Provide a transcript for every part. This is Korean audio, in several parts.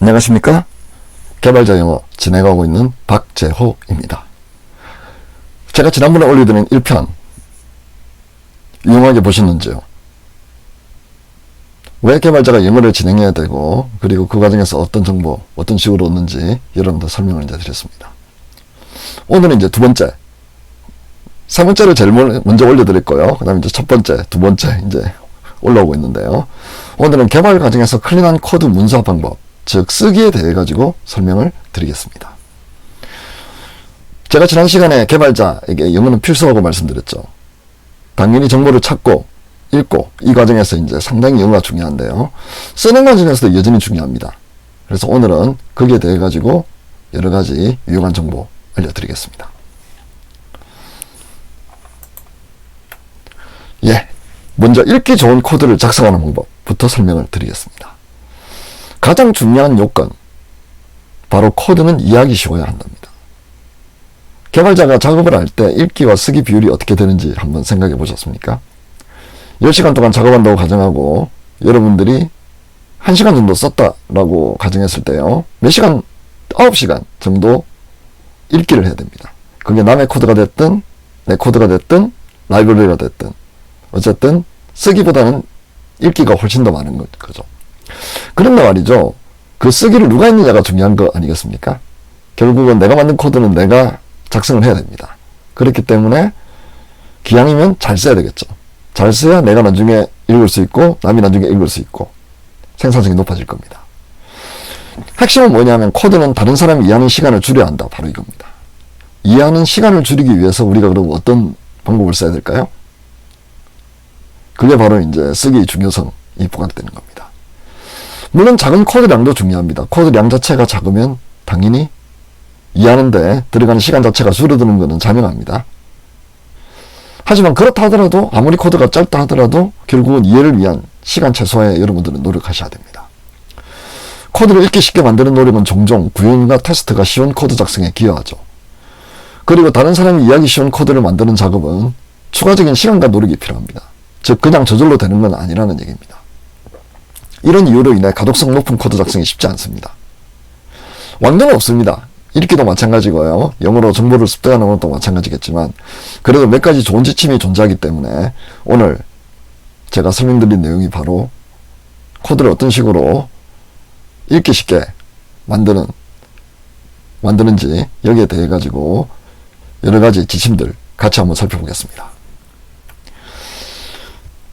안녕하십니까? 개발자 영어 진행하고 있는 박재호입니다. 제가 지난번에 올려드린 1편 유용하게 보셨는지요? 왜 개발자가 영어를 진행해야 되고 그리고 그 과정에서 어떤 정보 어떤 식으로 얻는지 여러분들 설명을 이제 드렸습니다. 오늘은 이제 두 번째 세 번째를 제일 먼저 올려드릴 거예요. 그 다음에 이제 첫 번째, 두 번째 이제 올라오고 있는데요. 오늘은 개발 과정에서 클린한 코드 문서 방법, 즉 쓰기에 대해 가지고 설명을 드리겠습니다. 제가 지난 시간에 개발자에게 영어는 필수라고 말씀드렸죠. 당연히 정보를 찾고 읽고 이 과정에서 이제 상당히 영어가 중요한데요. 쓰는 과정에서도 여전히 중요합니다. 그래서 오늘은 거기에 대해 가지고 여러 가지 유용한 정보 알려드리겠습니다. 예. 먼저 읽기 좋은 코드를 작성하는 방법부터 설명을 드리겠습니다. 가장 중요한 요건, 바로 코드는 이해하기 쉬워야 한답니다. 개발자가 작업을 할 때 읽기와 쓰기 비율이 어떻게 되는지 한번 생각해 보셨습니까? 10시간 동안 작업한다고 가정하고 여러분들이 1시간 정도 썼다라고 가정했을 때요. 몇 시간? 9시간 정도 읽기를 해야 됩니다. 그게 남의 코드가 됐든 내 코드가 됐든 라이브러리가 됐든 어쨌든 쓰기보다는 읽기가 훨씬 더 많은 거죠. 그런데 말이죠. 그 쓰기를 누가 했느냐가 중요한 거 아니겠습니까? 결국은 내가 만든 코드는 내가 작성을 해야 됩니다. 그렇기 때문에 기왕이면 잘 써야 되겠죠. 잘 써야 내가 나중에 읽을 수 있고 남이 나중에 읽을 수 있고 생산성이 높아질 겁니다. 핵심은 뭐냐면 코드는 다른 사람이 이해하는 시간을 줄여야 한다. 바로 이겁니다. 이해하는 시간을 줄이기 위해서 우리가 그럼 어떤 방법을 써야 될까요? 그게 바로 이제 쓰기의 중요성이 부각되는 겁니다. 물론 작은 코드량도 중요합니다. 코드량 자체가 작으면 당연히 이해하는데 들어가는 시간 자체가 줄어드는 것은 자명합니다. 하지만 그렇다 하더라도 아무리 코드가 짧다 하더라도 결국은 이해를 위한 시간 최소화에 여러분들은 노력하셔야 됩니다. 코드를 읽기 쉽게 만드는 노력은 종종 구현과 테스트가 쉬운 코드 작성에 기여하죠. 그리고 다른 사람이 이해하기 쉬운 코드를 만드는 작업은 추가적인 시간과 노력이 필요합니다. 즉 그냥 저절로 되는 건 아니라는 얘기입니다. 이런 이유로 인해 가독성 높은 코드 작성이 쉽지 않습니다. 왕도는 없습니다. 읽기도 마찬가지고요. 영어로 정보를 습득하는 것도 마찬가지겠지만 그래도 몇 가지 좋은 지침이 존재하기 때문에 오늘 제가 설명드린 내용이 바로 코드를 어떤 식으로 읽기 쉽게 만드는 만드는지 여기에 대해 가지고 여러 가지 지침들 같이 한번 살펴보겠습니다.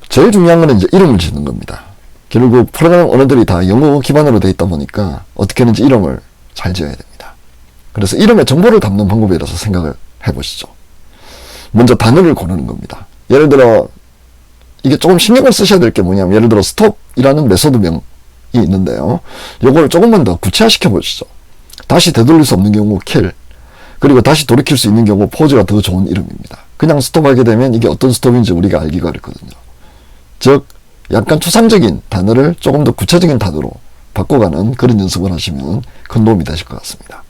제일 중요한 거는 이제 이름을 짓는 겁니다. 결국 프로그램 언어들이 다 영어 기반으로 되어 있다 보니까 어떻게 하는지 이름을 잘 지어야 됩니다. 그래서 이름에 정보를 담는 방법에 대해서 생각을 해보시죠. 먼저 단어를 고르는 겁니다. 예를 들어 이게 조금 신경을 쓰셔야 될 게 뭐냐면 예를 들어 스톱이라는 메소드명이 있는데요. 요거를 조금만 더 구체화시켜 보시죠. 다시 되돌릴 수 없는 경우 킬 그리고 다시 돌이킬 수 있는 경우 포즈가 더 좋은 이름입니다. 그냥 스톱하게 되면 이게 어떤 스톱인지 우리가 알기가 어렵거든요. 즉 약간 추상적인 단어를 조금 더 구체적인 단어로 바꿔가는 그런 연습을 하시면 큰 도움이 되실 것 같습니다.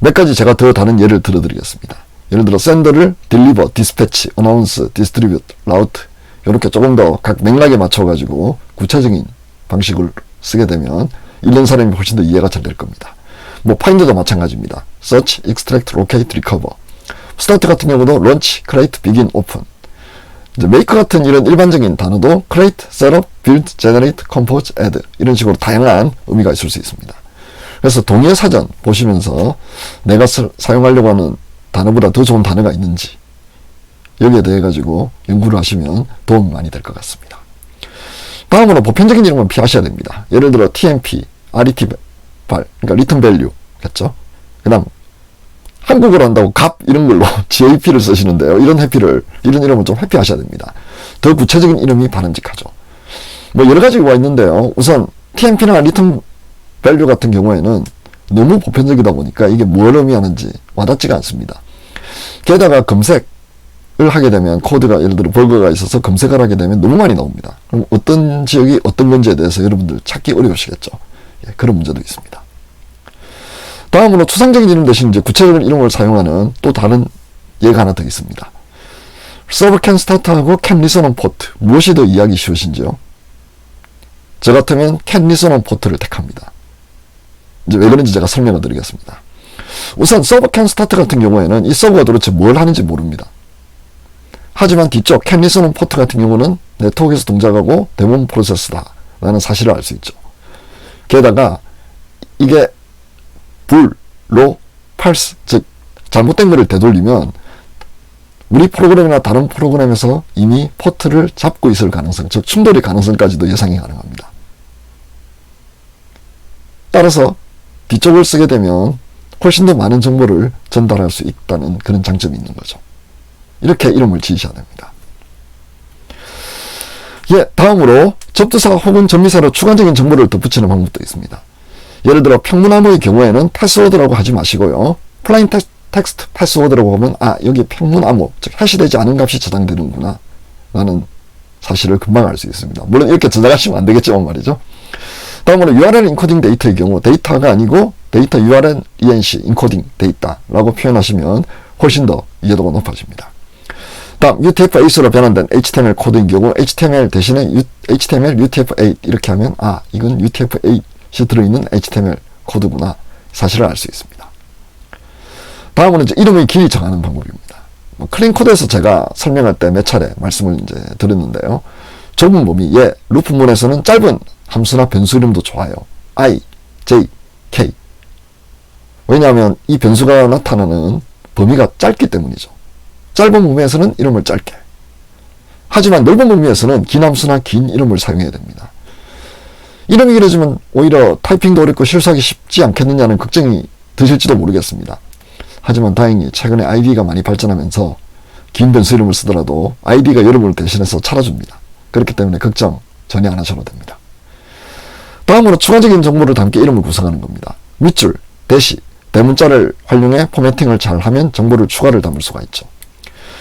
몇 가지 제가 더 다른 예를 들어드리겠습니다. 예를 들어 샌더를 딜리버, 디스패치, 어나운스, 디스트리뷰트, 라우트 이렇게 조금 더 각 맥락에 맞춰가지고 구체적인 방식을 쓰게 되면 읽는 사람이 훨씬 더 이해가 잘 될 겁니다. 뭐 파인드도 마찬가지입니다. search, extract, locate, recover. 스타트 같은 경우도 launch, create, begin, open. 메이크 같은 이런 일반적인 단어도 create, setup, build, generate, compose, add 이런 식으로 다양한 의미가 있을 수 있습니다. 그래서 동의 사전 보시면서 내가 사, 사용하려고 하는 단어보다 더 좋은 단어가 있는지 여기에 대해 가지고 연구를 하시면 도움이 많이 될 것 같습니다. 다음으로 보편적인 이름은 피하셔야 됩니다. 예를 들어 TMP, RET 발, 그러니까 리턴 밸류겠죠. 그다음 한국어로 한다고 값 이런 걸로 GAP를 쓰시는데요. 이런 해피를 이런 이름은 좀 회피하셔야 됩니다. 더 구체적인 이름이 바람직하죠. 뭐 여러 가지가 있는데요. 우선 TMP나 리턴 밸류 같은 경우에는 너무 보편적이다 보니까 이게 뭘 의미하는지 와닿지가 않습니다. 게다가 검색을 하게 되면 코드가 예를 들어 버그가 있어서 검색을 하게 되면 너무 많이 나옵니다. 그럼 어떤 지역이 어떤 건지에 대해서 여러분들 찾기 어려우시겠죠. 예, 그런 문제도 있습니다. 다음으로 추상적인 이름 대신 이제 구체적인 이름을 사용하는 또 다른 예가 하나 더 있습니다. 서버 캔 스타트하고 캔 리선 온 포트 무엇이 더 이해하기 쉬우신지요? 저 같으면 캔 리선 온 포트를 택합니다. 이제 왜 그런지 제가 설명을 드리겠습니다. 우선 서버 캔 스타트 같은 경우에는 이 서버가 도대체 뭘 하는지 모릅니다. 하지만 뒤쪽 캔 리스는 포트 같은 경우는 네트워크에서 동작하고 데몬 프로세스다 라는 사실을 알 수 있죠. 게다가 이게 불로 팔스 즉 잘못된 거를 되돌리면 우리 프로그램이나 다른 프로그램에서 이미 포트를 잡고 있을 가능성, 즉 충돌의 가능성까지도 예상이 가능합니다. 따라서 뒤쪽을 쓰게 되면 훨씬 더 많은 정보를 전달할 수 있다는 그런 장점이 있는 거죠. 이렇게 이름을 지으셔야 됩니다. 예, 다음으로 접두사 혹은 전미사로 추가적인 정보를 덧붙이는 방법도 있습니다. 예를 들어 평문암의 경우에는 패스워드라고 하지 마시고요. 플라인 텍, 텍스트 패스워드라고 하면 아 여기 평문암호 즉 해시되지 않은 값이 저장되는구나 라는 사실을 금방 알 수 있습니다. 물론 이렇게 저장하시면 안 되겠지만 말이죠. 다음으로 URL 인코딩 데이터의 경우 데이터가 아니고 데이터 URL ENC 인코딩 데이터라고 표현하시면 훨씬 더 이해도가 높아집니다. 다음 UTF-8로 변환된 HTML 코드인 경우 HTML 대신에 U, HTML UTF-8 이렇게 하면 아 이건 UTF-8 이 들어있는 HTML 코드구나 사실을 알 수 있습니다. 다음은 이제 이름의 길이 정하는 방법입니다. 뭐 클린 코드에서 제가 설명할 때 몇 차례 말씀을 이제 드렸는데요. 좁은 범위, 예, 루프문에서는 짧은 함수나 변수 이름도 좋아요. i, j, k. 왜냐하면 이 변수가 나타나는 범위가 짧기 때문이죠. 짧은 범위에서는 이름을 짧게. 하지만 넓은 범위에서는 긴 함수나 긴 이름을 사용해야 됩니다. 이름이 길어지면 오히려 타이핑도 어렵고 실수하기 쉽지 않겠느냐는 걱정이 드실지도 모르겠습니다. 하지만 다행히 최근에 아이디가 많이 발전하면서 긴 변수 이름을 쓰더라도 아이디가 여러분을 대신해서 찾아줍니다. 그렇기 때문에 걱정 전혀 안 하셔도 됩니다. 다음으로 추가적인 정보를 담게 이름을 구성하는 겁니다. 밑줄, 대시, 대문자를 활용해 포매팅을 잘 하면 정보를 추가를 담을 수가 있죠.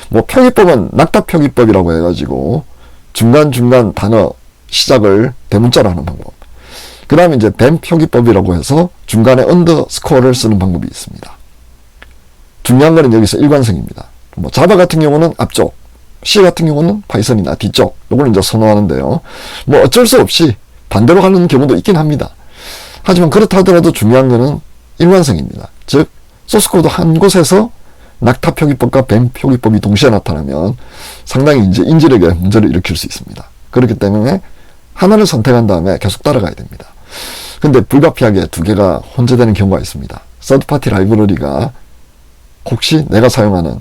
뭐 표기법은 낙타 표기법이라고 해가지고 중간중간 단어 시작을 대문자로 하는 방법. 그 다음에 이제 뱀 표기법이라고 해서 중간에 언더스코어를 쓰는 방법이 있습니다. 중요한 거는 여기서 일관성입니다. 뭐 자바 같은 경우는 앞쪽, C 같은 경우는 파이썬이나 뒤쪽, 요걸 이제 선호하는데요. 뭐 어쩔 수 없이 반대로 가는 경우도 있긴 합니다. 하지만 그렇다 하더라도 중요한 거는 일관성입니다. 즉, 소스코드 한 곳에서 낙타 표기법과 뱀 표기법이 동시에 나타나면 상당히 이제 인지력에 문제를 일으킬 수 있습니다. 그렇기 때문에 하나를 선택한 다음에 계속 따라가야 됩니다. 근데 불가피하게 두 개가 혼재되는 경우가 있습니다. 서드파티 라이브러리가 혹시 내가 사용하는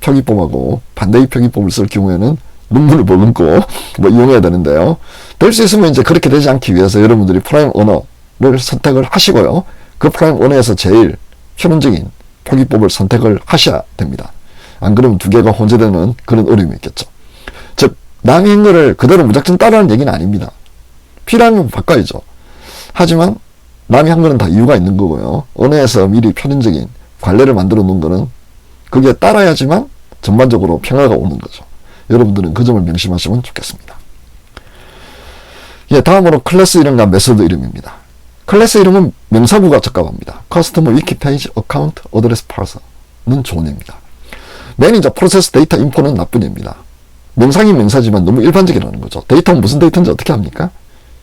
표기법하고 반대의 표기법을 쓸 경우에는 눈물을 머금고 뭐 이용해야 되는데요. 될 수 있으면 이제 그렇게 되지 않기 위해서 여러분들이 프라임 언어를 선택을 하시고요. 그 프라임 언어에서 제일 효능적인 표기법을 선택을 하셔야 됩니다. 안 그러면 두 개가 혼재되는 그런 어려움이 있겠죠. 즉, 남의 행거를 그대로 무작정 따르는 얘기는 아닙니다. 필요하면 바꿔야죠. 하지만 남이 한 거는 다 이유가 있는 거고요. 언어에서 미리 편인적인 관례를 만들어 놓은 거는 그게 따라야지만 전반적으로 평화가 오는 거죠. 여러분들은 그 점을 명심하시면 좋겠습니다. 예, 다음으로 클래스 이름과 메소드 이름입니다. 클래스 이름은 명사구가 적합합니다. 커스터머 위키 페이지 어카운트 어드레스 파서는 좋은 예입니다. 매니저 프로세스 데이터 인포는 나쁜 예입니다. 명상이 명사지만 너무 일반적이라는 거죠. 데이터는 무슨 데이터인지 어떻게 합니까?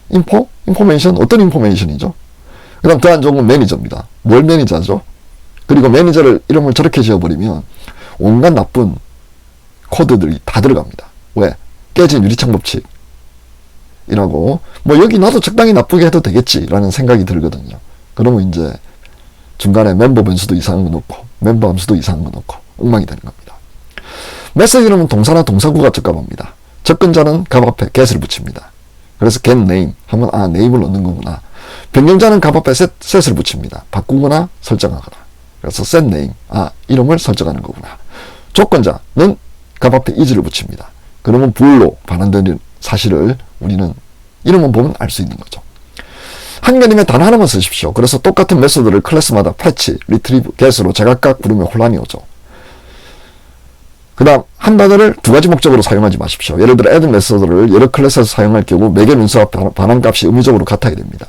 인포? 인포메이션? 어떤 인포메이션이죠? 그 다음 더 안 좋은 건 매니저입니다. 뭘 매니저죠? 그리고 매니저를 이름을 저렇게 지어버리면 온갖 나쁜 코드들이 다 들어갑니다. 왜? 깨진 유리창 법칙 이라고 뭐 여기 나도 적당히 나쁘게 해도 되겠지라는 생각이 들거든요. 그러면 이제 중간에 멤버 변수도 이상한 거 넣고 멤버 함수도 이상한 거 넣고 엉망이 되는 겁니다. 메시지 이름은 동사나 동사구가 적합합니다. 접근자는 값 앞에 get을 붙입니다. 그래서 get name 하면 아 네임을 넣는 거구나. 변경자는 값 앞에 set, set을 붙입니다. 바꾸거나 설정하거나. 그래서 set name 아 이름을 설정하는 거구나. 조건자는 값 앞에 is를 붙입니다. 그러면 불로 반환되는 사실을 우리는 이름만 보면 알 수 있는 거죠. 한 개념에 단 하나만 쓰십시오. 그래서 똑같은 메소드를 클래스마다 패치, 리트리브, get으로 제각각 부르면 혼란이 오죠. 그 다음 한 단어를 두 가지 목적으로 사용하지 마십시오. 예를 들어 add 메소드를 여러 클래스에서 사용할 경우 매개 문서와 반환값이 의무적으로 같아야 됩니다.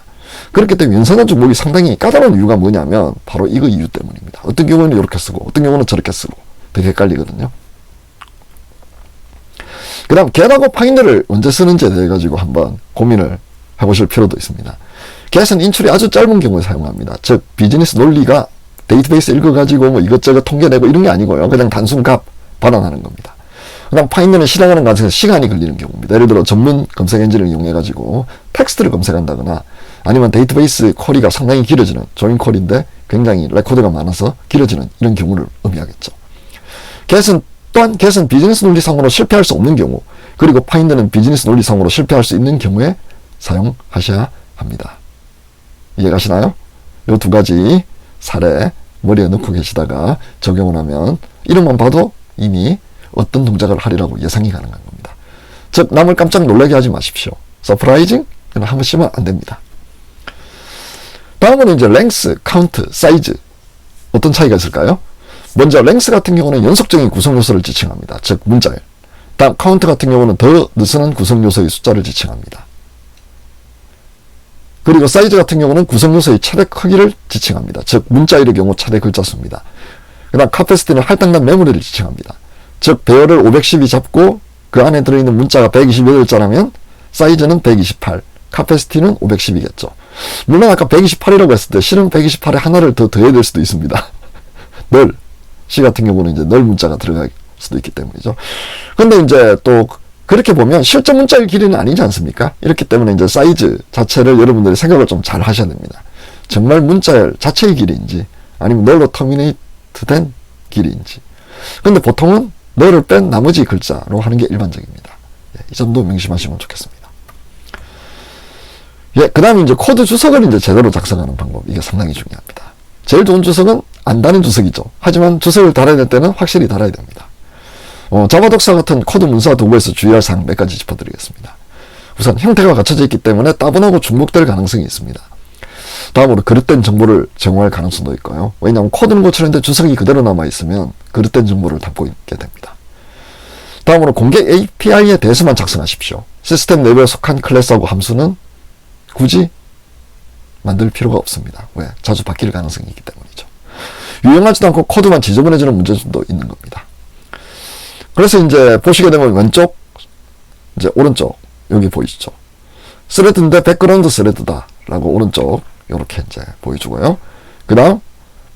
그렇기 때문에 연산한 종목이 상당히 까다로운 이유가 뭐냐면 바로 이거 이유 때문입니다. 어떤 경우는 이렇게 쓰고 어떤 경우는 저렇게 쓰고 되게 헷갈리거든요. 그 다음 get하고 find를 언제 쓰는지에 대해 가지고 한번 고민을 해보실 필요도 있습니다. get은 인출이 아주 짧은 경우에 사용합니다. 즉 비즈니스 논리가 데이터베이스 읽어가지고 뭐 이것저것 통계내고 이런 게 아니고요. 그냥 단순 값 반환하는 겁니다. 그다음 파인드는 실행하는 과정에서 시간이 걸리는 경우입니다. 예를 들어 전문 검색 엔진을 이용해가지고 텍스트를 검색한다거나 아니면 데이터베이스 쿼리가 상당히 길어지는 조인 쿼리인데 굉장히 레코드가 많아서 길어지는 이런 경우를 의미하겠죠. get은 또한 get은 비즈니스 논리상으로 실패할 수 없는 경우 그리고 파인드는 비즈니스 논리상으로 실패할 수 있는 경우에 사용하셔야 합니다. 이해가시나요? 요두 가지 사례 머리에 넣고 계시다가 적용을 하면 이름만 봐도 이미 어떤 동작을 하리라고 예상이 가능한 겁니다. 즉 남을 깜짝 놀라게 하지 마십시오. 서프라이징 그냥 한번 쓰면 안 됩니다. 다음은 이제 랭스, 카운트, 사이즈 어떤 차이가 있을까요? 먼저 랭스 같은 경우는 연속적인 구성 요소를 지칭합니다. 즉 문자열. 다음 카운트 같은 경우는 더 느슨한 구성 요소의 숫자를 지칭합니다. 그리고 사이즈 같은 경우는 구성 요소의 최대 크기를 지칭합니다. 즉 문자열의 경우 최대 글자 수입니다. 그다음 카패시티는 할당량 메모리를 지칭합니다. 즉 배열을 512 잡고 그 안에 들어있는 문자가 128자라면 사이즈는 128, 카패시티는 512겠죠. 물론 아까 128이라고 했을 때 실은 128에 하나를 더 더해야 될 수도 있습니다. 널 C 같은 경우는 이제 널 문자가 들어갈 수도 있기 때문이죠. 근데 이제 또 그렇게 보면 실제 문자의 길이는 아니지 않습니까? 이렇기 때문에 이제 사이즈 자체를 여러분들이 생각을 좀 잘 하셔야 됩니다. 정말 문자 자체의 길이인지 아니면 널로 터미네이트 된 길이인지. 근데 보통은 너를 뺀 나머지 글자로 하는 게 일반적입니다. 예, 이 점도 명심하시면 좋겠습니다. 예, 그 다음에 이제 코드 주석을 이제 제대로 작성하는 방법. 이게 상당히 중요합니다. 제일 좋은 주석은 안 다는 주석이죠. 하지만 주석을 달아야 될 때는 확실히 달아야 됩니다. 어, 자바 독사 같은 코드 문서 도구에서 주의할 사항 몇 가지 짚어드리겠습니다. 우선 형태가 갖춰져 있기 때문에 따분하고 중복될 가능성이 있습니다. 다음으로 그릇된 정보를 제공할 가능성도 있고요. 왜냐하면 코드는 고치는데 주석이 그대로 남아있으면 그릇된 정보를 담고 있게 됩니다. 다음으로 공개 API에 대해서만 작성하십시오. 시스템 내부에 속한 클래스하고 함수는 굳이 만들 필요가 없습니다. 왜? 자주 바뀔 가능성이 있기 때문이죠. 유용하지도 않고 코드만 지저분해지는 문제도 있는 겁니다. 그래서 이제 보시게 되면 왼쪽, 이제 오른쪽, 여기 보이시죠? 스레드인데 백그라운드 스레드다. 라고 오른쪽, 이렇게 이제 보여주고요. 그 다음,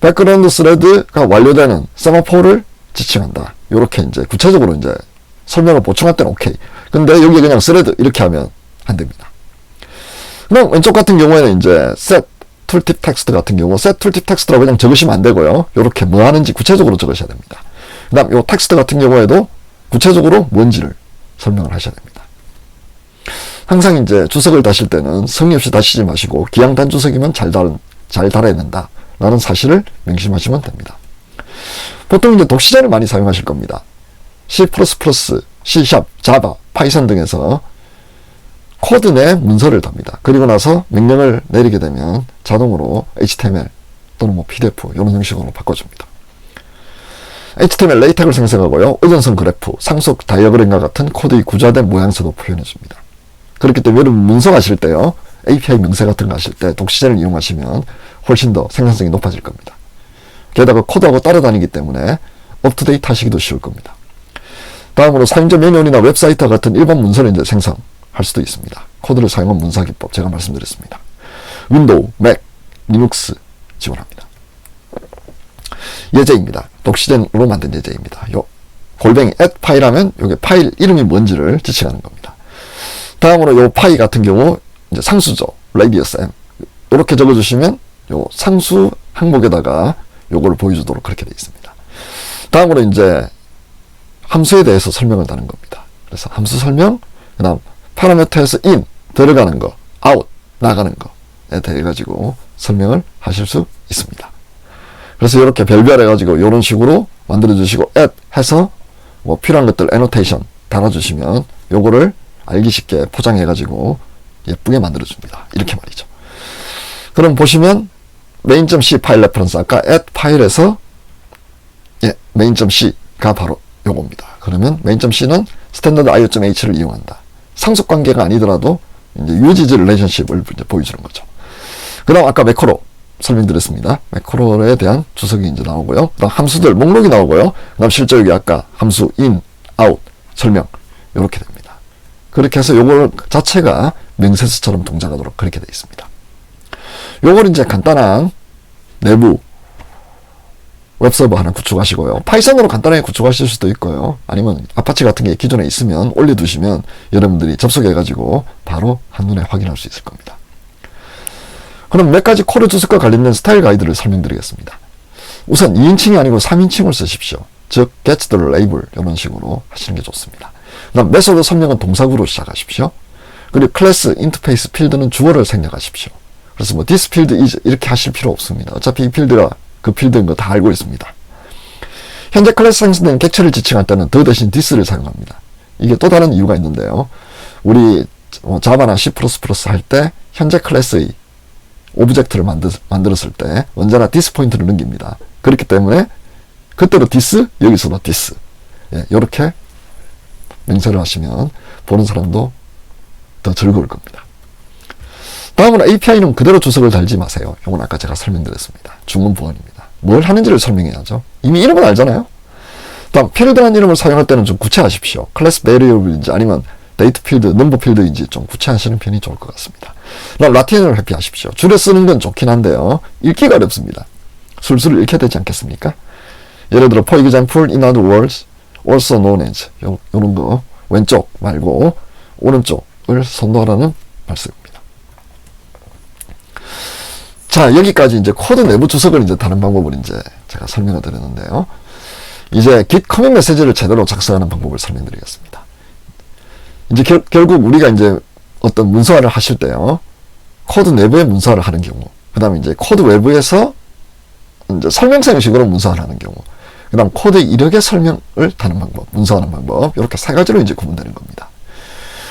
백그라운드 스레드가 완료되는 세마포를 지칭한다. 이렇게 이제 구체적으로 이제 설명을 보충할 때는 오케이. 근데 여기 그냥 스레드 이렇게 하면 안 됩니다. 그럼 왼쪽 같은 경우에는 이제 set 툴팁 텍스트 같은 경우 set 툴팁 텍스트라고 그냥 적으시면 안 되고요. 이렇게 뭐 하는지 구체적으로 적으셔야 됩니다. 그 다음 요 텍스트 같은 경우에도 구체적으로 뭔지를 설명을 하셔야 됩니다. 항상 이제 주석을 다실 때는 성의 없이 다시지 마시고 기양 단주석이면 잘, 달, 잘 달아야 된다. 라는 사실을 명심하시면 됩니다. 보통 이제 독시자를 많이 사용하실 겁니다. C++, C#, Java, 파이썬 등에서 코드 내 문서를 답니다. 그리고 나서 명령을 내리게 되면 자동으로 HTML 또는 뭐 PDF 이런 형식으로 바꿔줍니다. HTML 레이텍을 생성하고요. 의존성 그래프, 상속 다이어그램과 같은 코드의 구조화된 모양새도 표현해줍니다. 그렇기 때문에 여러분 문서 하실 때요. API 명세 같은 거 하실 때 독시제를 이용하시면 훨씬 더 생산성이 높아질 겁니다. 게다가 코드하고 따라다니기 때문에 업투데이트 하시기도 쉬울 겁니다. 다음으로 사용자 메뉴이나 웹사이트 같은 일반 문서를 이제 생성할 수도 있습니다. 코드를 사용한 문서 기법 제가 말씀드렸습니다. 윈도우, 맥, 리눅스 지원합니다. 예제입니다. 독시젠으로 만든 예제입니다. 요 골뱅이 add 파일 하면 요게 파일 이름이 뭔지를 지칭하는 겁니다. 다음으로 요 파이 같은 경우 이제 상수죠. radius m 이렇게 적어주시면 요 상수 항목에다가 요거를 보여주도록 그렇게 되어 있습니다. 다음으로 이제 함수에 대해서 설명을 다는 겁니다. 그래서 함수 설명, 그 다음 파라미터에서 in 들어가는 거, out 나가는 거에 대해 가지고 설명을 하실 수 있습니다. 그래서 이렇게 별별 해 가지고 이런 식으로 만들어 주시고 add 해서 뭐 필요한 것들 애노테이션 달아주시면 요거를 알기 쉽게 포장해가지고 예쁘게 만들어 줍니다. 이렇게 말이죠. 그럼 보시면 main.c 파일 레퍼런스 아까 add 파일에서 예, main.c가 바로 요겁니다. 그러면 main.c는 스탠더드 io.h를 이용한다. 상속 관계가 아니더라도 이제 유지즈 릴레이션십을 이제 보여주는 거죠. 그 다음 아까 매크로 설명드렸습니다. 매크로에 대한 주석이 이제 나오고요. 그 다음 함수들 목록이 나오고요. 그 다음 실제 여기 아까 함수 in, out, 설명 이렇게 됩니다. 그렇게 해서 요걸 자체가 명세서처럼 동작하도록 그렇게 되어 있습니다. 요걸 이제 간단한 내부 웹서버 하나 구축하시고요. 파이썬으로 간단하게 구축하실 수도 있고요. 아니면 아파치 같은 게 기존에 있으면 올려두시면 여러분들이 접속해가지고 바로 한눈에 확인할 수 있을 겁니다. 그럼 몇 가지 코드 주석과 관련된 스타일 가이드를 설명드리겠습니다. 우선 2인칭이 아니고 3인칭을 쓰십시오. 즉, get the label 이런 식으로 하시는 게 좋습니다. 그다음 메소드 설명은 동사구로 시작하십시오. 그리고 클래스, 인터페이스, 필드는 주어를 생략하십시오. 그래서 뭐 this field is 이렇게 하실 필요 없습니다. 어차피 이 필드가 그 필드인 거 다 알고 있습니다. 현재 클래스 생성된 객체를 지칭할 때는 더 대신 this를 사용합니다. 이게 또 다른 이유가 있는데요. 우리 뭐 자바나 C++ 할 때 현재 클래스의 오브젝트를 만들, 만들었을 때 언제나 this 포인트를 넘깁니다. 그렇기 때문에 그때로 this, 여기서도 this. 예, 이렇게 명세를 하시면 보는 사람도 더 즐거울 겁니다. 다음은 API는 그대로 주석을 달지 마세요. 이건 아까 제가 설명드렸습니다. 중문 보안입니다. 뭘 하는지를 설명해야죠. 이미 이름은 알잖아요. 다음 필드라는 이름을 사용할 때는 좀 구체하십시오. 클래스 베리어블인지 아니면 데이트 필드, 넘버 필드인지 좀 구체하시는 편이 좋을 것 같습니다. 라틴어를 회피하십시오. 줄여 쓰는 건 좋긴 한데요. 읽기가 어렵습니다. 술술 읽게 되지 않겠습니까? 예를 들어 for example, in other words, also known as 요, 요런 거 왼쪽 말고 오른쪽을 선도하라는 말씀입니다. 자 여기까지 이제 코드 내부 주석을 이제 다른 방법을 이제 제가 설명을 드렸는데요. 이제 git 커밋 메시지를 제대로 작성하는 방법을 설명드리겠습니다. 이제 결, 결국 우리가 이제 어떤 문서화를 하실 때요. 코드 내부에 문서화를 하는 경우, 그 다음에 이제 코드 외부에서 이제 설명서 형식으로 문서화를 하는 경우, 그 다음 코드 이력의 설명을 다는 방법, 문서하는 방법, 이렇게 세 가지로 이제 구분되는 겁니다.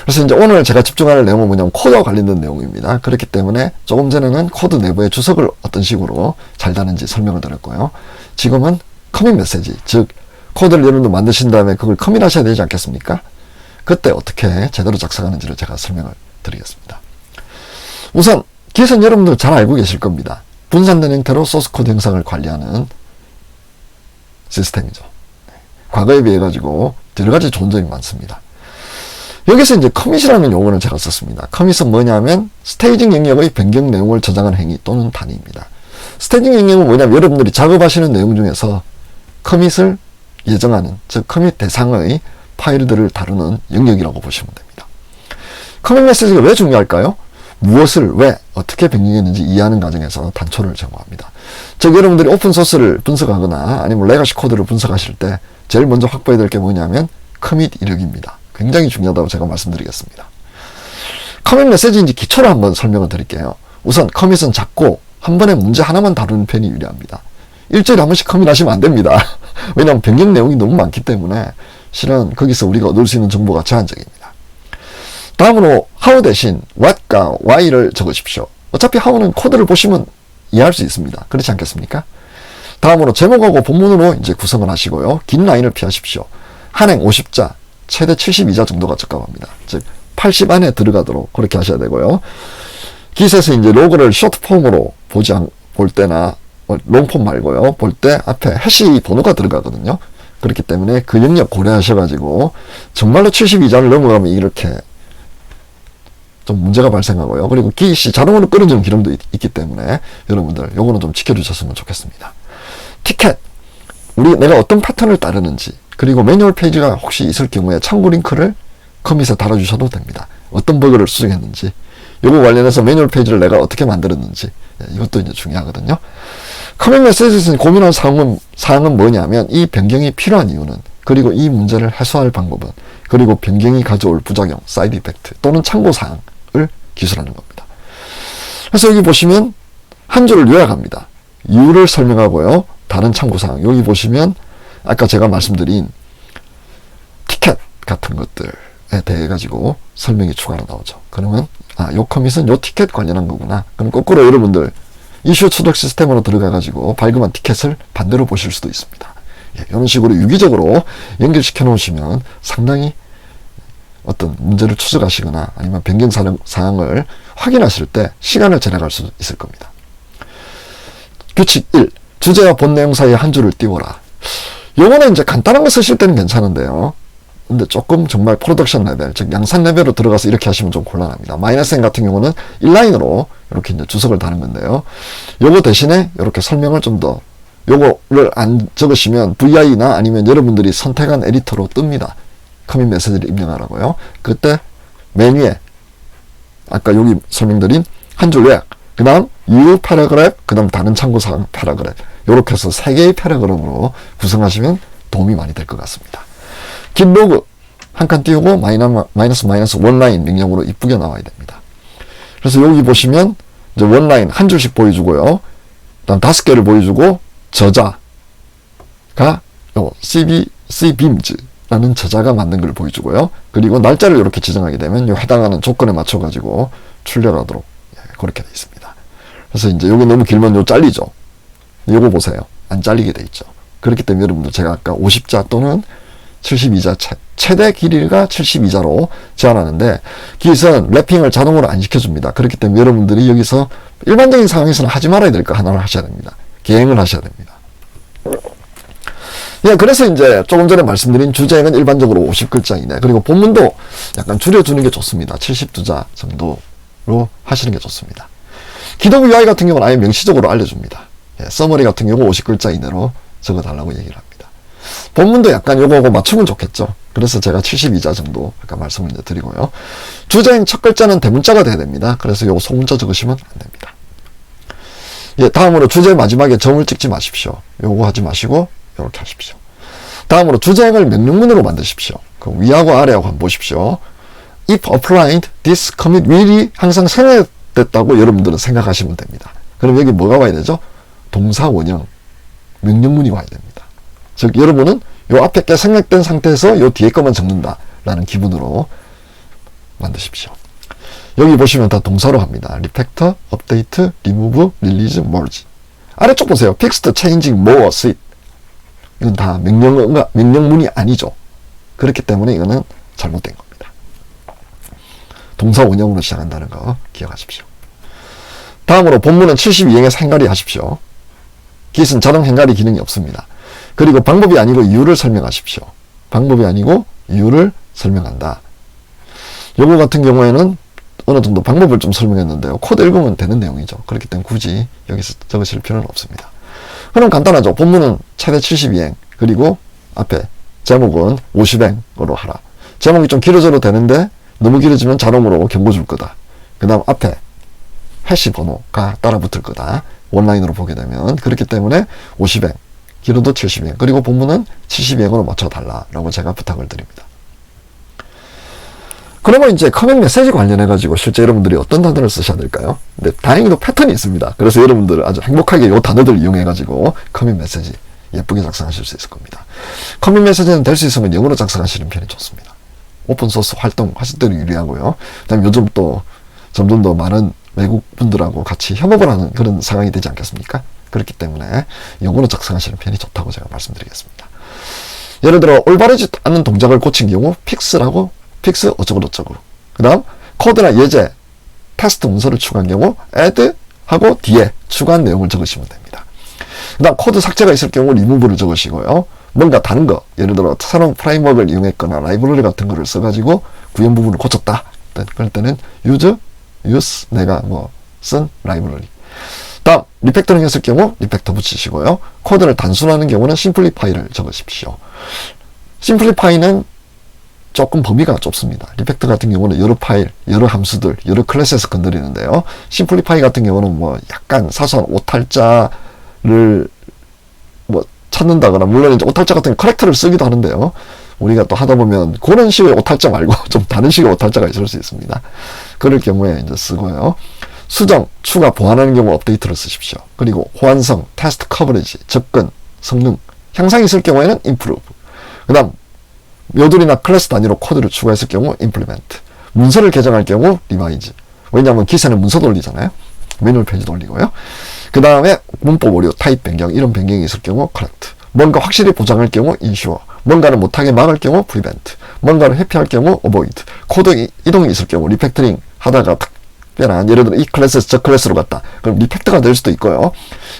그래서 이제 오늘 제가 집중할 내용은 뭐냐면 코드와 관련된 내용입니다. 그렇기 때문에 조금 전에는 코드 내부의 주석을 어떤 식으로 잘 다는지 설명을 드렸고요. 지금은 커밋 메시지, 즉 코드를 여러분들 만드신 다음에 그걸 커밋하셔야 되지 않겠습니까? 그때 어떻게 제대로 작성하는지를 제가 설명을 드리겠습니다. 우선 기선 여러분들 잘 알고 계실 겁니다. 분산된 형태로 소스 코드 형상을 관리하는 시스템이죠. 과거에 비해 가지고 여러 가지 점이 많습니다. 여기서 이제 커밋이라는 용어를 제가 썼습니다. 커밋은 뭐냐면 스테이징 영역의 변경 내용을 저장한 행위 또는 단위입니다. 스테이징 영역은 뭐냐면 여러분들이 작업하시는 내용 중에서 커밋을 예정하는 즉 커밋 대상의 파일들을 다루는 영역이라고 보시면 됩니다. 커밋 메시지가 왜 중요할까요? 무엇을 왜 어떻게 변경했는지 이해하는 과정에서 단초를 제공합니다. 즉 여러분들이 오픈소스를 분석하거나 아니면 레가시 코드를 분석하실 때 제일 먼저 확보해야 될 게 뭐냐면 커밋 이력입니다. 굉장히 중요하다고 제가 말씀드리겠습니다. 커밋 메시지인지 기초로 한번 설명을 드릴게요. 우선 커밋은 작고 한 번에 문제 하나만 다루는 편이 유리합니다. 일주일에 한 번씩 커밋하시면 안 됩니다. 왜냐하면 변경 내용이 너무 많기 때문에 실은 거기서 우리가 얻을 수 있는 정보가 제한적입니다. 다음으로 how 대신 what과 why를 적으십시오. 어차피 how는 코드를 보시면 이해할 수 있습니다. 그렇지 않겠습니까? 다음으로 제목하고 본문으로 이제 구성을 하시고요. 긴 라인을 피하십시오. 한행 50자, 최대 72자 정도가 적합합니다. 즉, 80 안에 들어가도록 그렇게 하셔야 되고요. 기세에서 이제 로그를 쇼트 폼으로 보지 않, 볼 때나 어, 롱폼 말고요. 볼 때 앞에 해시 번호가 들어가거든요. 그렇기 때문에 그 영역 고려하셔가지고 정말로 72자를 넘어가면 이렇게 좀 문제가 발생하고요. 그리고 기시 자동으로 끊어지는 기능도 있, 기 때문에 여러분들 요거는 좀 지켜주셨으면 좋겠습니다. 티켓 우리 내가 어떤 패턴을 따르는지 그리고 매뉴얼 페이지가 혹시 있을 경우에 참고 링크를 커밋에 달아주셔도 됩니다. 어떤 버그를 수정했는지 요거 관련해서 매뉴얼 페이지를 내가 어떻게 만들었는지 예, 이것도 이제 중요하거든요. 커밋 메시지에서 고민할 사항은, 사항은 뭐냐면 이 변경이 필요한 이유는 그리고 이 문제를 해소할 방법은 그리고 변경이 가져올 부작용, 사이드 이펙트 또는 참고 사항을 기술하는 겁니다. 그래서 여기 보시면 한 줄을 요약합니다. 이유를 설명하고요. 다른 참고 사항. 여기 보시면 아까 제가 말씀드린 티켓 같은 것들에 대해 가지고 설명이 추가로 나오죠. 그러면 아, 요 커밋은 요 티켓 관련한 거구나. 그럼 거꾸로 여러분들 이슈 추적 시스템으로 들어가 가지고 발급한 티켓을 반대로 보실 수도 있습니다. 예, 이런 식으로 유기적으로 연결시켜 놓으시면 상당히 어떤 문제를 추적하시거나 아니면 변경 사항을 확인하실 때 시간을 절약할 수 있을 겁니다. 규칙 1. 주제와 본 내용 사이에 한 줄을 띄워라. 요거는 이제 간단한 거 쓰실 때는 괜찮은데요. 근데 조금 정말 프로덕션 레벨, 즉 양산 레벨로 들어가서 이렇게 하시면 좀 곤란합니다. 마이너스 같은 경우는 인라인으로 이렇게 이제 주석을 다는 건데요. 요거 대신에 이렇게 설명을 좀 더 요거를 안 적으시면 VI나 아니면 여러분들이 선택한 에디터로 뜹니다. 커밋 메시지를 입력하라고요. 그때 메뉴에 아까 여기 설명드린 한줄 요약, 그 다음 you paragraph, 그 다음 다른 참고사항 paragraph 요렇게 해서 세 개의 패러그램으로 구성하시면 도움이 많이 될 것 같습니다. 긴 로그 한 칸 띄우고 마이너스 마이너스 원라인 명령으로 이쁘게 나와야 됩니다. 그래서 여기 보시면 이제 원라인 한 줄씩 보여주고요. 그다음 다섯 개를 보여주고 저자가 요 CB CBIMS 라는 저자가 만든 걸 보여주고요. 그리고 날짜를 이렇게 지정하게 되면 요 해당하는 조건에 맞춰 가지고 출력하도록 예, 그렇게 돼 있습니다. 그래서 이제 요게 너무 길면 요 잘리죠. 요거 보세요. 안 잘리게 돼 있죠. 그렇기 때문에 여러분들 제가 아까 50자 또는 72자 최, 최대 길이가 72자로 제한하는데 기선 랩핑을 자동으로 안 시켜줍니다. 그렇기 때문에 여러분들이 여기서 일반적인 상황에서는 하지 말아야 될 거 하나를 하셔야 됩니다. 계행을 하셔야 됩니다. 예, 그래서 이제 조금 전에 말씀드린 주제는 일반적으로 50글자 이내 그리고 본문도 약간 줄여주는 게 좋습니다. 72자 정도로 하시는 게 좋습니다. 기독 UI 같은 경우는 아예 명시적으로 알려줍니다. 예, 서머리 같은 경우 50글자 이내로 적어달라고 얘기를 합니다. 본문도 약간 요거하고 맞추면 좋겠죠. 그래서 제가 72자 정도 아까 말씀을 드리고요. 주제인 첫 글자는 대문자가 돼야 됩니다. 그래서 요거 소문자 적으시면 안 됩니다. 예, 다음으로 주제 마지막에 점을 찍지 마십시오. 요거 하지 마시고 요렇게 하십시오. 다음으로 주제행을 명령문으로 만드십시오. 그 위하고 아래하고 한번 보십시오. If applied, this commit will이 항상 생략됐다고 여러분들은 생각하시면 됩니다. 그럼 여기 뭐가 와야 되죠? 동사 원형, 명령문이 와야 됩니다. 즉 여러분은 요 앞에 게 생략된 상태에서 요 뒤에 것만 적는다라는 기분으로 만드십시오. 여기 보시면 다 동사로 합니다. 리팩터, 업데이트, 리무브, 릴리즈, 머지. 아래쪽 보세요. 픽스트, 체인징, 모어, 스윗. 이건 다 명령, 명령문이 아니죠. 그렇기 때문에 이거는 잘못된 겁니다. 동사 원형으로 시작한다는 거 기억하십시오. 다음으로 본문은 72행에서 행가리 하십시오. 기스는 자동 행가리 기능이 없습니다. 그리고 방법이 아니고 이유를 설명하십시오. 방법이 아니고 이유를 설명한다. 요거 같은 경우에는 어느 정도 방법을 좀 설명했는데요. 코드 읽으면 되는 내용이죠. 그렇기 때문에 굳이 여기서 적으실 필요는 없습니다. 그럼 간단하죠. 본문은 최대 72행, 그리고 앞에 제목은 50행으로 하라. 제목이 좀 길어져도 되는데 너무 길어지면 자동으로 경고 줄 거다. 그 다음 앞에 해시 번호가 따라 붙을 거다. 원라인으로 보게 되면. 그렇기 때문에 50행, 길어도 70행, 그리고 본문은 72행으로 맞춰달라라고 제가 부탁을 드립니다. 그러면 이제 커밋 메시지 관련해가지고 실제 여러분들이 어떤 단어를 쓰셔야 될까요? 근데 다행히도 패턴이 있습니다. 그래서 여러분들 아주 행복하게 이 단어들 이용해가지고 커밋 메시지 예쁘게 작성하실 수 있을 겁니다. 커밋 메시지는 될 수 있으면 영어로 작성하시는 편이 좋습니다. 오픈소스 활동 하실 때는 유리하고요. 그다음 요즘 또 점점 더 많은 외국 분들하고 같이 협업을 하는 그런 상황이 되지 않겠습니까? 그렇기 때문에 영어로 작성하시는 편이 좋다고 제가 말씀드리겠습니다. 예를 들어 올바르지 않은 동작을 고친 경우 픽스라고 픽스 어쩌고 저쩌고 그 다음 코드나 예제 테스트 문서를 추가한 경우 add 하고 뒤에 추가한 내용을 적으시면 됩니다. 그 다음 코드 삭제가 있을 경우 리무브를 적으시고요. 뭔가 다른 거 예를 들어 새로운 프레임워크를 이용했거나 라이브러리 같은 거를 써가지고 구현 부분을 고쳤다. 그럴 때는 use, use 내가 뭐 쓴 라이브러리 다음 리팩터링 했을 경우 리팩터 붙이시고요. 코드를 단순화하는 경우는 심플리파이를 적으십시오. 심플리파이는 조금 범위가 좁습니다. 리팩터 같은 경우는 여러 파일, 여러 함수들, 여러 클래스에서 건드리는데요. 심플리파이 같은 경우는 뭐 약간 사소한 오탈자를 뭐 찾는다거나 물론 이제 오탈자 같은 커렉터를 쓰기도 하는데요. 우리가 또 하다 보면 그런 식의 오탈자 말고 좀 다른 식의 오탈자가 있을 수 있습니다. 그럴 경우에 이제 쓰고요. 수정, 추가, 보완하는 경우 업데이트를 쓰십시오. 그리고 호환성, 테스트 커버리지, 접근, 성능, 향상이 있을 경우에는 improve. 그 다음 모듈이나 클래스 단위로 코드를 추가했을 경우 implement. 문서를 개정할 경우 revise. 왜냐하면 기세는 문서 돌리잖아요. 매뉴얼 페이지 돌리고요. 그 다음에 문법 오류, 타입 변경, 이런 변경이 있을 경우 correct. 뭔가 확실히 보장할 경우 ensure. 뭔가를 못하게 막을 경우 prevent. 뭔가를 회피할 경우 avoid. 코드 이동이 있을 경우 리팩터링 하다가 특별한 예를 들어 이 클래스에서 저 클래스로 갔다. 그럼 리팩터가 될 수도 있고요.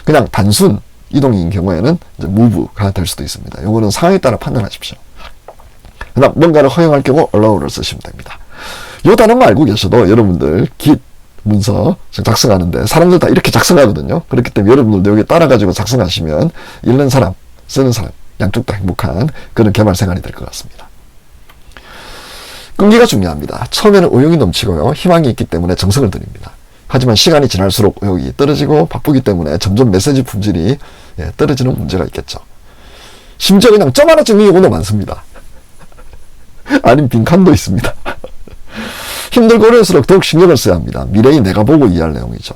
그냥 단순 이동인 경우에는 이제 move가 될 수도 있습니다. 요거는 상황에 따라 판단하십시오. 그다음 뭔가를 허용할 경우 allow를 쓰시면 됩니다. 요 단어만 알고 계셔도 여러분들 git, 문서 작성하는데 사람들 다 이렇게 작성하거든요. 그렇기 때문에 여러분들도 여기 따라가지고 작성하시면 읽는 사람, 쓰는 사람 양쪽 다 행복한 그런 개발 생활이 될 것 같습니다. 끈기가 중요합니다. 처음에는 의욕이 넘치고요. 희망이 있기 때문에 정성을 들입니다. 하지만 시간이 지날수록 의욕이 떨어지고 바쁘기 때문에 점점 메시지 품질이 예, 떨어지는 문제가 있겠죠. 심지어 그냥 점 하나 찍는 경우도 많습니다. 아닌 빈칸도 있습니다. 힘들고 어려울수록 더욱 신경을 써야 합니다. 미래의 내가 보고 이해할 내용이죠.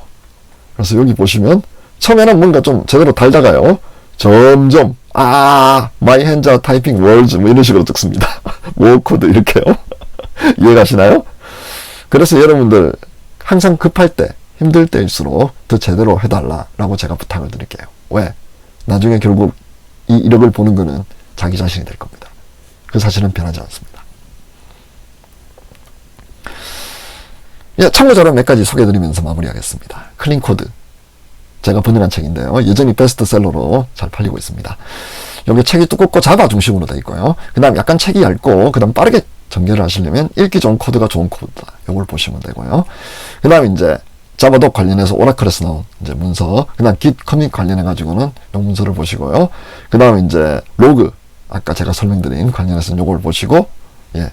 그래서 여기 보시면 처음에는 뭔가 좀 제대로 달다가요. 점점 아 hands are typing words 뭐 이런 식으로 찍습니다. 워코드 이렇게요. 이해가시나요? 그래서 여러분들 항상 급할 때 힘들 때일수록 더 제대로 해달라라고 제가 부탁을 드릴게요. 왜? 나중에 결국 이 이력을 보는 거는 자기 자신이 될 겁니다. 그 사실은 변하지 않습니다. 예, 참고 자료 몇 가지 소개해드리면서 마무리하겠습니다. 클린코드. 제가 번역한 책인데요. 여전히 베스트셀러로 잘 팔리고 있습니다. 여기 책이 두껍고 자바 중심으로 되어 있고요. 그 다음 약간 책이 얇고, 그 다음 빠르게 전개를 하시려면 읽기 좋은 코드가 좋은 코드다. 요걸 보시면 되고요. 그 다음 이제 자바도 관련해서 오라클에서 나온 이제 문서, 그 다음 git 커밋 관련해가지고는 요 문서를 보시고요. 그 다음 이제 로그, 아까 제가 설명드린 관련해서 요걸 보시고, 예.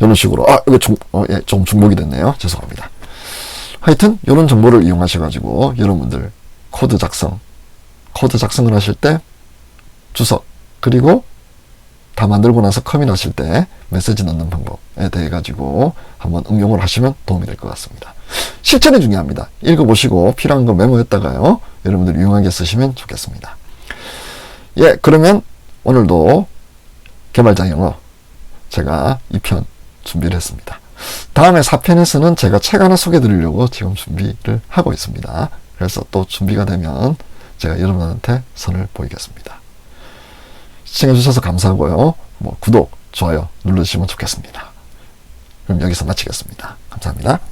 이런 식으로. 아 이거 중, 어, 예, 좀 중복이 됐네요. 죄송합니다. 하여튼 이런 정보를 이용하셔 가지고 여러분들 코드 작성 코드 작성을 하실 때 주석 그리고 다 만들고 나서 커밋하실 때 메시지 넣는 방법에 대해 가지고 한번 응용을 하시면 도움이 될 것 같습니다. 실천이 중요합니다. 읽어보시고 필요한 거 메모했다가요. 여러분들 유용하게 쓰시면 좋겠습니다. 예 그러면 오늘도 개발자 영어 제가 2편 준비를 했습니다. 다음에 4편에서는 제가 책 하나 소개해 드리려고 지금 준비를 하고 있습니다. 그래서 또 준비가 되면 제가 여러분한테 선을 보이겠습니다. 시청해 주셔서 감사하고요. 뭐 구독, 좋아요 눌러주시면 좋겠습니다. 그럼 여기서 마치겠습니다. 감사합니다.